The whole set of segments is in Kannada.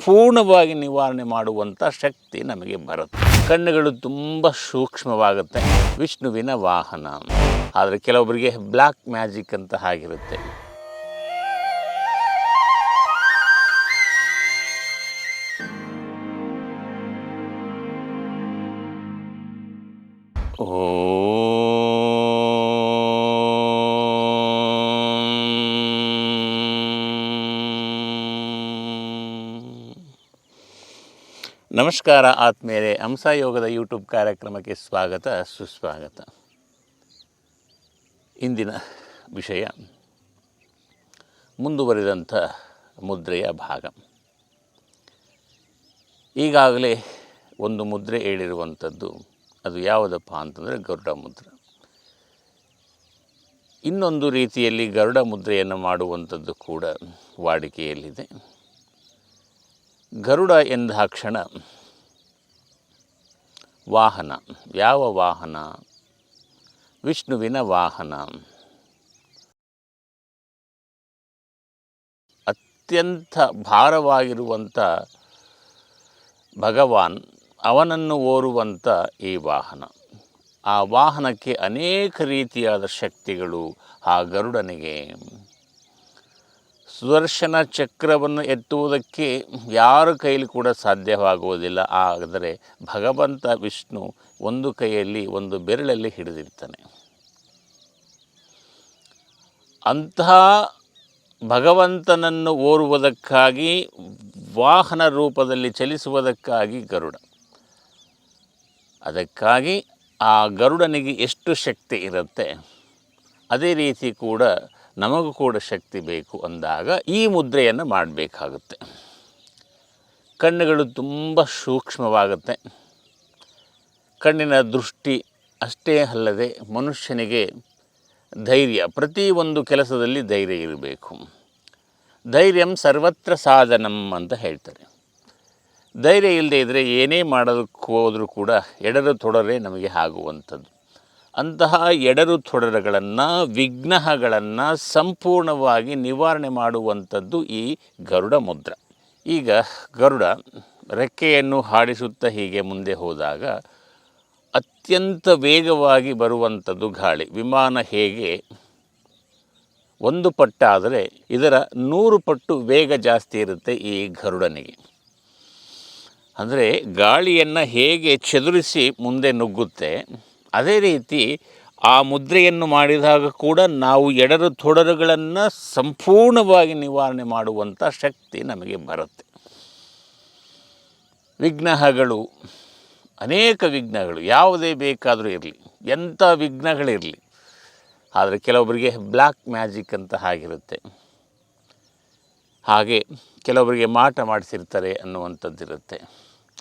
ಸಂಪೂರ್ಣವಾಗಿ ನಿವಾರಣೆ ಮಾಡುವಂಥ ಶಕ್ತಿ ನಮಗೆ ಬರುತ್ತೆ. ಕಣ್ಣುಗಳು ತುಂಬ ಸೂಕ್ಷ್ಮವಾಗುತ್ತೆ. ವಿಷ್ಣುವಿನ ವಾಹನ. ಆದರೆ ಕೆಲವೊಬ್ಬರಿಗೆ ಬ್ಲ್ಯಾಕ್ ಮ್ಯಾಜಿಕ್ ಅಂತ ಆಗಿರುತ್ತೆ ಓಂ. ನಮಸ್ಕಾರ ಆತ್ಮೇಲೆ ಹಂಸ ಯೋಗದ ಯೂಟ್ಯೂಬ್ ಕಾರ್ಯಕ್ರಮಕ್ಕೆ ಸ್ವಾಗತ, ಸುಸ್ವಾಗತ. ಇಂದಿನ ವಿಷಯ, ಮುಂದುವರಿದಂಥ ಮುದ್ರೆಯ ಭಾಗ. ಈಗಾಗಲೇ ಒಂದು ಮುದ್ರೆ ಹೇಳಿರುವಂಥದ್ದು, ಅದು ಯಾವುದಪ್ಪ ಅಂತಂದರೆ ಗರುಡ ಮುದ್ರೆ. ಇನ್ನೊಂದು ರೀತಿಯಲ್ಲಿ ಗರುಡ ಮುದ್ರೆಯನ್ನು ಮಾಡುವಂಥದ್ದು ಕೂಡ ವಾಡಿಕೆಯಲ್ಲಿದೆ. ಗರುಡ ಎಂದಾಕ್ಷಣ ವಾಹನ. ಯಾವ ವಾಹನ? ವಿಷ್ಣುವಿನ ವಾಹನ. ಅತ್ಯಂತ ಭಾರವಾಗಿರುವಂಥ ಭಗವಾನ್ ಅವನನ್ನು ಓರುವಂಥ ಈ ವಾಹನ. ಆ ವಾಹನಕ್ಕೆ ಅನೇಕ ರೀತಿಯಾದ ಶಕ್ತಿಗಳು ಆ ಗರುಡನಿಗೆ ಸುದರ್ಶನ ಚಕ್ರವನ್ನು ಎತ್ತುವುದಕ್ಕೆ ಯಾರ ಕೈಯಲ್ಲಿ ಕೂಡ ಸಾಧ್ಯವಾಗುವುದಿಲ್ಲ. ಆದರೆ ಭಗವಂತ ವಿಷ್ಣು ಒಂದು ಕೈಯಲ್ಲಿ ಒಂದು ಬೆರಳಲ್ಲಿ ಹಿಡಿದಿರ್ತಾನೆ. ಅಂತಹ ಭಗವಂತನನ್ನು ಓರುವುದಕ್ಕಾಗಿ, ವಾಹನ ರೂಪದಲ್ಲಿ ಚಲಿಸುವುದಕ್ಕಾಗಿ ಗರುಡ. ಅದಕ್ಕಾಗಿ ಆ ಗರುಡನಿಗೆ ಎಷ್ಟು ಶಕ್ತಿ ಇರುತ್ತೆ? ಅದೇ ರೀತಿ ಕೂಡ ನಮಗೂ ಕೂಡ ಶಕ್ತಿ ಬೇಕು ಅಂದಾಗ ಈ ಮುದ್ರೆಯನ್ನು ಮಾಡಬೇಕಾಗುತ್ತೆ. ಕಣ್ಣುಗಳು ತುಂಬ ಸೂಕ್ಷ್ಮವಾಗುತ್ತೆ. ಕಣ್ಣಿನ ದೃಷ್ಟಿ ಅಷ್ಟೇ ಅಲ್ಲದೆ ಮನುಷ್ಯನಿಗೆ ಧೈರ್ಯ ಪ್ರತಿಯೊಂದು ಕೆಲಸದಲ್ಲಿ ಧೈರ್ಯ ಇರಬೇಕು. ಧೈರ್ಯಂ ಸರ್ವತ್ರ ಸಾಧನಂ ಅಂತ ಹೇಳ್ತಾರೆ. ಧೈರ್ಯ ಇಲ್ಲದೆ ಇದ್ದರೆ ಏನೇ ಮಾಡೋದಕ್ಕೆ ಹೋದರೂ ಕೂಡ ಎಡರು ತೊಡರೆ ನಮಗೆ ಆಗುವಂಥದ್ದು. ಅಂತಹ ಎಡರು ತೊಡರುಗಳನ್ನು ವಿಘ್ನಗಳನ್ನು ಸಂಪೂರ್ಣವಾಗಿ ನಿವಾರಣೆ ಮಾಡುವಂಥದ್ದು ಈ ಗರುಡ ಮುದ್ರ. ಈಗ ಗರುಡ ರೆಕ್ಕೆಯನ್ನು ಹಾಡಿಸುತ್ತಾ ಹೀಗೆ ಮುಂದೆ ಹೋದಾಗ ಅತ್ಯಂತ ವೇಗವಾಗಿ ಬರುವಂಥದ್ದು ಗಾಳಿ. ವಿಮಾನ ಹೇಗೆ? ಒಂದು ಪಟ್ಟಾದರೆ ಇದರ ನೂರು ಪಟ್ಟು ವೇಗ ಜಾಸ್ತಿ ಇರುತ್ತೆ ಈ ಗರುಡನಿಗೆ. ಅಂದರೆ ಗಾಳಿಯನ್ನು ಹೇಗೆ ಚದುರಿಸಿ ಮುಂದೆ ನುಗ್ಗುತ್ತೆ ಅದೇ ರೀತಿ ಆ ಮುದ್ರೆಯನ್ನು ಮಾಡಿದಾಗ ಕೂಡ ನಾವು ಎಡರು ತೊಡರುಗಳನ್ನು ಸಂಪೂರ್ಣವಾಗಿ ನಿವಾರಣೆ ಮಾಡುವಂಥ ಶಕ್ತಿ ನಮಗೆ ಬರುತ್ತೆ. ವಿಘ್ನಗಳು ಅನೇಕ ವಿಘ್ನಗಳು, ಯಾವುದೇ ಬೇಕಾದರೂ ಇರಲಿ, ಎಂಥ ವಿಘ್ನಗಳಿರಲಿ, ಆದರೆ ಕೆಲವೊಬ್ಬರಿಗೆ ಬ್ಲ್ಯಾಕ್ ಮ್ಯಾಜಿಕ್ ಅಂತ ಆಗಿರುತ್ತೆ ಹಾಗೆ ಕೆಲವೊಬ್ಬರಿಗೆ ಮಾಟ ಮಾಡಿಸಿರ್ತಾರೆ ಅನ್ನುವಂಥದ್ದಿರುತ್ತೆ.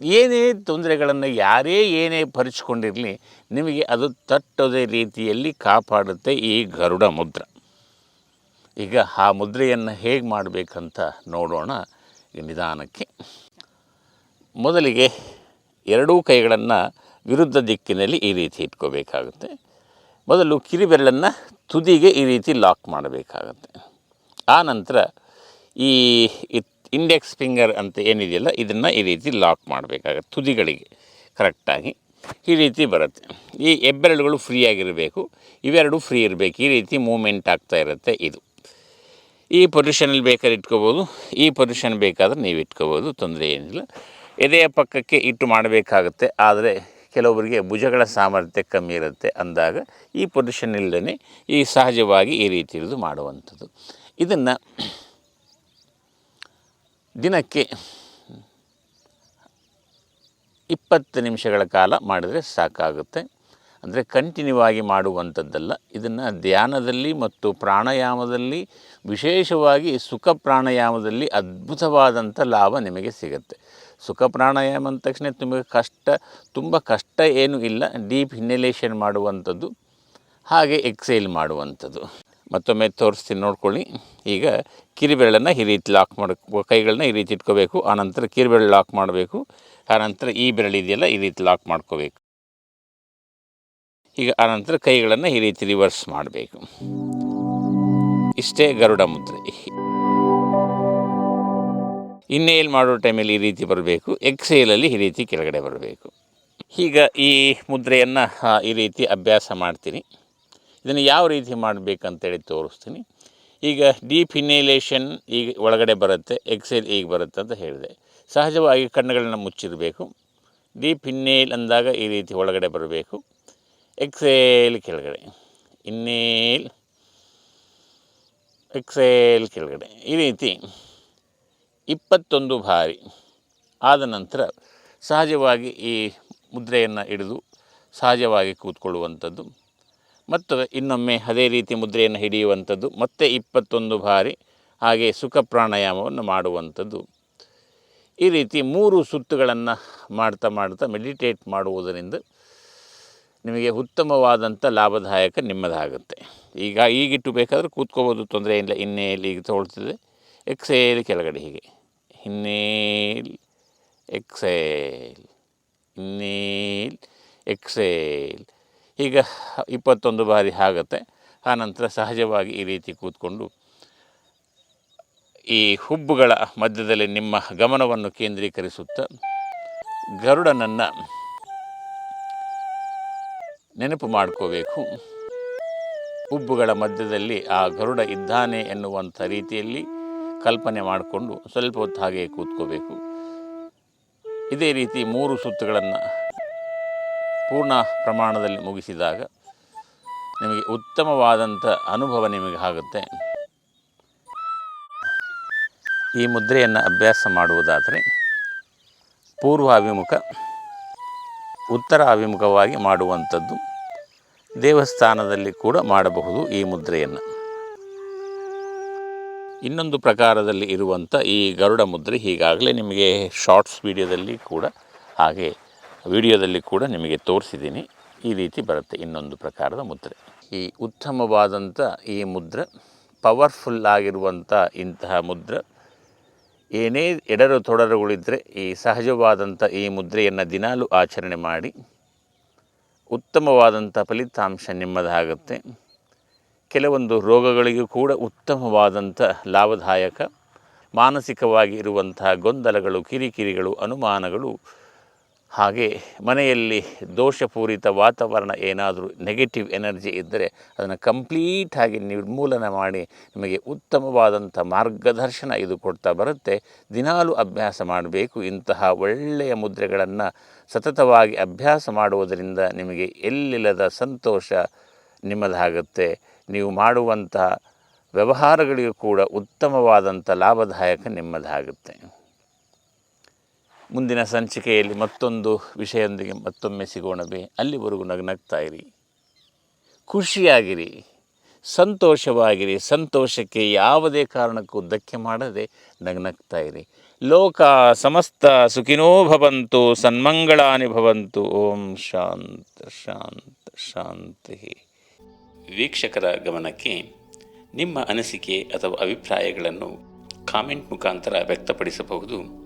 ಏನೇ ತೊಂದರೆಗಳನ್ನು ಯಾರೇ ಏನೇ ಪರಿಚಿಕೊಂಡಿರಲಿ ನಿಮಗೆ ಅದು ತಟ್ಟೋದೇ ರೀತಿಯಲ್ಲಿ ಕಾಪಾಡುತ್ತೆ ಈ ಗರುಡ ಮುದ್ರ. ಈಗ ಆ ಮುದ್ರೆಯನ್ನು ಹೇಗೆ ಮಾಡಬೇಕಂತ ನೋಡೋಣ ನಿಧಾನಕ್ಕೆ. ಮೊದಲಿಗೆ ಎರಡೂ ಕೈಗಳನ್ನು ವಿರುದ್ಧ ದಿಕ್ಕಿನಲ್ಲಿ ಈ ರೀತಿ ಇಟ್ಕೋಬೇಕಾಗುತ್ತೆ. ಮೊದಲು ಕಿರಿಬೆರಳನ್ನು ತುದಿಗೆ ಈ ರೀತಿ ಲಾಕ್ ಮಾಡಬೇಕಾಗುತ್ತೆ. ಆ ನಂತರ ಈ ಇಂಡೆಕ್ಸ್ ಫಿಂಗರ್ ಅಂತ ಏನಿದೆಯಲ್ಲ, ಇದನ್ನು ಈ ರೀತಿ ಲಾಕ್ ಮಾಡಬೇಕಾಗತ್ತೆ, ತುದಿಗಳಿಗೆ ಕರೆಕ್ಟಾಗಿ ಈ ರೀತಿ ಬರುತ್ತೆ. ಈ ಹೆಬ್ಬೆರಳುಗಳು ಫ್ರೀ ಆಗಿರಬೇಕು. ಇವೆರಡು ಫ್ರೀ ಇರಬೇಕು. ಈ ರೀತಿ ಮೂಮೆಂಟ್ ಆಗ್ತಾ ಇರುತ್ತೆ ಇದು. ಈ ಪೊಸಿಷನಲ್ಲಿ ಬೇಕಾದ್ರೆ ಇಟ್ಕೋಬೋದು. ಈ ಪೊಸಿಷನ್ ಬೇಕಾದ್ರೆ ನೀವು ಇಟ್ಕೋಬೋದು. ತೊಂದರೆ ಏನಿಲ್ಲ. ಎದೆಯ ಪಕ್ಕಕ್ಕೆ ಇಟ್ಟು ಮಾಡಬೇಕಾಗುತ್ತೆ. ಆದರೆ ಕೆಲವೊಬ್ಬರಿಗೆ ಭುಜಗಳ ಸಾಮರ್ಥ್ಯ ಕಮ್ಮಿ ಇರುತ್ತೆ ಅಂದಾಗ ಈ ಪೊಸಿಷನ್ ಇಲ್ಲದೇ ಈ ಸಹಜವಾಗಿ ಈ ರೀತಿ ಇರೋದು ಮಾಡುವಂಥದ್ದು. ಇದನ್ನು ದಿನಕ್ಕೆ ಇಪ್ಪತ್ತು ನಿಮಿಷಗಳ ಕಾಲ ಮಾಡಿದರೆ ಸಾಕಾಗುತ್ತೆ. ಅಂದರೆ ಕಂಟಿನ್ಯೂ ಆಗಿ ಮಾಡುವಂಥದ್ದಲ್ಲ. ಇದನ್ನು ಧ್ಯಾನದಲ್ಲಿ ಮತ್ತು ಪ್ರಾಣಾಯಾಮದಲ್ಲಿ, ವಿಶೇಷವಾಗಿ ಸುಖ ಪ್ರಾಣಾಯಾಮದಲ್ಲಿ ಅದ್ಭುತವಾದಂಥ ಲಾಭ ನಿಮಗೆ ಸಿಗುತ್ತೆ. ಸುಖ ಪ್ರಾಣಾಯಾಮ ಅಂದ ತಕ್ಷಣ ತುಂಬ ಕಷ್ಟ ತುಂಬ ಕಷ್ಟ ಏನೂ ಇಲ್ಲ. ಡೀಪ್ ಹಿನ್ನೆಲೇಷನ್ ಮಾಡುವಂಥದ್ದು, ಹಾಗೆ ಎಕ್ಸೈಲ್ ಮಾಡುವಂಥದ್ದು. ಮತ್ತೊಮ್ಮೆ ತೋರಿಸ್ತೀನಿ, ನೋಡ್ಕೊಳ್ಳಿ. ಈಗ ಕಿರಿಬೆರಳನ್ನು ಈ ರೀತಿ ಲಾಕ್ ಮಾಡಿ, ಕೈಗಳನ್ನ ಈ ರೀತಿ ಇಟ್ಕೋಬೇಕು. ಆನಂತರ ಕಿರಿಬೆರಳು ಲಾಕ್ ಮಾಡಬೇಕು. ಆನಂತರ ಈ ಬೆರಳು ಇದೆಯಲ್ಲ, ಈ ರೀತಿ ಲಾಕ್ ಮಾಡ್ಕೋಬೇಕು. ಈಗ ಆನಂತರ ಕೈಗಳನ್ನು ಈ ರೀತಿ ರಿವರ್ಸ್ ಮಾಡಬೇಕು. ಇಷ್ಟೇ ಗರುಡ ಮುದ್ರೆ. ಇನ್ನೇಲ್ ಮಾಡೋ ಟೈಮಲ್ಲಿ ಈ ರೀತಿ ಬರಬೇಕು. ಎಕ್ಸೇಲಲ್ಲಿ ಈ ರೀತಿ ಕೆಳಗಡೆ ಬರಬೇಕು. ಈಗ ಈ ಮುದ್ರೆಯನ್ನು ಈ ರೀತಿ ಅಭ್ಯಾಸ ಮಾಡ್ತೀನಿ. ಇದನ್ನು ಯಾವ ರೀತಿ ಮಾಡಬೇಕಂತೇಳಿ ತೋರಿಸ್ತೀನಿ. ಈಗ ಡೀಪ್ ಇನ್ಹೇಲೇಷನ್ ಈಗ ಒಳಗಡೆ ಬರುತ್ತೆ, ಎಕ್ಸೆಲ್ ಈಗ ಬರುತ್ತೆ ಅಂತ ಹೇಳಿದೆ. ಸಹಜವಾಗಿ ಕಣ್ಣುಗಳನ್ನು ಮುಚ್ಚಿರಬೇಕು. ಡೀಪ್ ಇನ್ನೇಲ್ ಅಂದಾಗ ಈ ರೀತಿ ಒಳಗಡೆ ಬರಬೇಕು. ಎಕ್ಸೇಲ್ ಕೆಳಗಡೆ. ಇನ್ನೇಲ್ ಎಕ್ಸೇಲ್ ಕೆಳಗಡೆ. ಈ ರೀತಿ ಇಪ್ಪತ್ತೊಂದು ಬಾರಿ ಆದ ನಂತರ ಸಹಜವಾಗಿ ಈ ಮುದ್ರೆಯನ್ನು ಹಿಡಿದು ಸಹಜವಾಗಿ ಕೂತ್ಕೊಳ್ಳುವಂಥದ್ದು. ಮತ್ತು ಇನ್ನೊಮ್ಮೆ ಅದೇ ರೀತಿ ಮುದ್ರೆಯನ್ನು ಹಿಡಿಯುವಂಥದ್ದು, ಮತ್ತೆ ಇಪ್ಪತ್ತೊಂದು ಬಾರಿ ಹಾಗೆ ಸುಖ ಪ್ರಾಣಾಯಾಮವನ್ನು ಮಾಡುವಂಥದ್ದು. ಈ ರೀತಿ ಮೂರು ಸುತ್ತುಗಳನ್ನು ಮಾಡ್ತಾ ಮಾಡ್ತಾ ಮೆಡಿಟೇಟ್ ಮಾಡುವುದರಿಂದ ನಿಮಗೆ ಉತ್ತಮವಾದಂಥ ಲಾಭದಾಯಕ ನಿಮ್ಮದಾಗುತ್ತೆ. ಈಗ ಈಗಿಟ್ಟು ಬೇಕಾದರೆ ಕೂತ್ಕೋಬೋದು, ತೊಂದರೆ ಇಲ್ಲ. ಇನ್ನೇಲಿ ಈಗ ತೊಗೊಳ್ತಿದೆ ಎಕ್ಸೇಲ್ ಕೆಳಗಡೆ ಹೀಗೆ. ಇನ್ನೇಲ್ ಎಕ್ಸೇಲ್ ಇನ್ನೇಲ್ ಎಕ್ಸೇಲ್ ಈಗ ಇಪ್ಪತ್ತೊಂದು ಬಾರಿ ಆಗುತ್ತೆ. ಆನಂತರ ಸಹಜವಾಗಿ ಈ ರೀತಿ ಕೂತ್ಕೊಂಡು ಈ ಹುಬ್ಬುಗಳ ಮಧ್ಯದಲ್ಲಿ ನಿಮ್ಮ ಗಮನವನ್ನು ಕೇಂದ್ರೀಕರಿಸುತ್ತಾ ಗರುಡನನ್ನು ನೆನಪು ಮಾಡ್ಕೋಬೇಕು. ಹುಬ್ಬುಗಳ ಮಧ್ಯದಲ್ಲಿ ಆ ಗರುಡ ಇದ್ದಾನೆ ಎನ್ನುವಂಥ ರೀತಿಯಲ್ಲಿ ಕಲ್ಪನೆ ಮಾಡಿಕೊಂಡು ಸ್ವಲ್ಪ ಹೊತ್ತು ಹಾಗೆ ಕೂತ್ಕೋಬೇಕು. ಇದೇ ರೀತಿ ಮೂರು ಸುತ್ತುಗಳನ್ನು ಪೂರ್ಣ ಪ್ರಮಾಣದಲ್ಲಿ ಮುಗಿಸಿದಾಗ ನಿಮಗೆ ಉತ್ತಮವಾದಂಥ ಅನುಭವ ನಿಮಗೆ ಆಗುತ್ತೆ. ಈ ಮುದ್ರೆಯನ್ನು ಅಭ್ಯಾಸ ಮಾಡುವುದಾದರೆ ಪೂರ್ವಾಭಿಮುಖ ಉತ್ತರ ಅಭಿಮುಖವಾಗಿ ಮಾಡುವಂಥದ್ದು ದೇವಸ್ಥಾನದಲ್ಲಿ ಕೂಡ ಮಾಡಬಹುದು ಈ ಮುದ್ರೆಯನ್ನು. ಇನ್ನೊಂದು ಪ್ರಕಾರದಲ್ಲಿ ಇರುವಂಥ ಈ ಗರುಡ ಮುದ್ರೆ ಈಗಾಗಲೇ ನಿಮಗೆ ಶಾರ್ಟ್ಸ್ ವಿಡಿಯೋದಲ್ಲಿ ಕೂಡ ಹಾಗೆ ವಿಡಿಯೋದಲ್ಲಿ ಕೂಡ ನಿಮಗೆ ತೋರಿಸಿದ್ದೀನಿ. ಈ ರೀತಿ ಬರುತ್ತೆ ಇನ್ನೊಂದು ಪ್ರಕಾರದ ಮುದ್ರೆ. ಈ ಉತ್ತಮವಾದಂಥ ಈ ಮುದ್ರೆ ಪವರ್ಫುಲ್ ಆಗಿರುವಂಥ ಇಂತಹ ಮುದ್ರೆ, ಏನೇ ಎಡರು ತೊಡರುಗಳಿದ್ದರೆ ಈ ಸಹಜವಾದಂಥ ಈ ಮುದ್ರೆಯನ್ನು ದಿನಾಲು ಆಚರಣೆ ಮಾಡಿ, ಉತ್ತಮವಾದಂಥ ಫಲಿತಾಂಶ ನಿಮ್ಮದಾಗುತ್ತೆ. ಕೆಲವೊಂದು ರೋಗಗಳಿಗೂ ಕೂಡ ಉತ್ತಮವಾದಂಥ ಲಾಭದಾಯಕ, ಮಾನಸಿಕವಾಗಿ ಇರುವಂತಹ ಗೊಂದಲಗಳು, ಕಿರಿಕಿರಿಗಳು, ಅನುಮಾನಗಳು ಹಾಗೆ ಮನೆಯಲ್ಲಿ ದೋಷಪೂರಿತ ವಾತಾವರಣ ಏನಾದರೂ ನೆಗೆಟಿವ್ ಎನರ್ಜಿ ಇದ್ದರೆ ಅದನ್ನು ಕಂಪ್ಲೀಟಾಗಿ ನಿರ್ಮೂಲನೆ ಮಾಡಿ ನಿಮಗೆ ಉತ್ತಮವಾದಂಥ ಮಾರ್ಗದರ್ಶನ ಇದು ಕೊಡ್ತಾ ಬರುತ್ತೆ. ದಿನಾಲು ಅಭ್ಯಾಸ ಮಾಡಬೇಕು. ಇಂತಹ ಒಳ್ಳೆಯ ಮುದ್ರೆಗಳನ್ನು ಸತತವಾಗಿ ಅಭ್ಯಾಸ ಮಾಡುವುದರಿಂದ ನಿಮಗೆ ಎಲ್ಲಿಲ್ಲದ ಸಂತೋಷ ನಿಮ್ಮದಾಗುತ್ತೆ. ನೀವು ಮಾಡುವಂತಹ ವ್ಯವಹಾರಗಳಿಗೂ ಕೂಡ ಉತ್ತಮವಾದಂಥ ಲಾಭದಾಯಕ ನಿಮ್ಮದಾಗುತ್ತೆ. ಮುಂದಿನ ಸಂಚಿಕೆಯಲ್ಲಿ ಮತ್ತೊಂದು ವಿಷಯದೊಂದಿಗೆ ಮತ್ತೊಮ್ಮೆ ಸಿಗೋಣವೇ ಅಲ್ಲಿವರೆಗೂ ನಗ್ನಗ್ತಾ ಇರಿ. ಖುಷಿಯಾಗಿರಿ. ಸಂತೋಷವಾಗಿರಿ. ಸಂತೋಷಕ್ಕೆ ಯಾವುದೇ ಕಾರಣಕ್ಕೂ ಧಕ್ಕೆ ಮಾಡದೆ ನಗ್ನಗ್ತಾ ಇರಿ. ಲೋಕ ಸಮಸ್ತ ಸುಖಿನೋ ಭವಂತು, ಸನ್ಮಂಗಳಾನಿ ಭವಂತು. ಓಂ ಶಾಂತ ಶಾಂತ, ಶಾಂತಿ. ವೀಕ್ಷಕರ ಗಮನಕ್ಕೆ ನಿಮ್ಮ ಅನಿಸಿಕೆ ಅಥವಾ ಅಭಿಪ್ರಾಯಗಳನ್ನು ಕಾಮೆಂಟ್ ಮುಖಾಂತರ ವ್ಯಕ್ತಪಡಿಸಬಹುದು.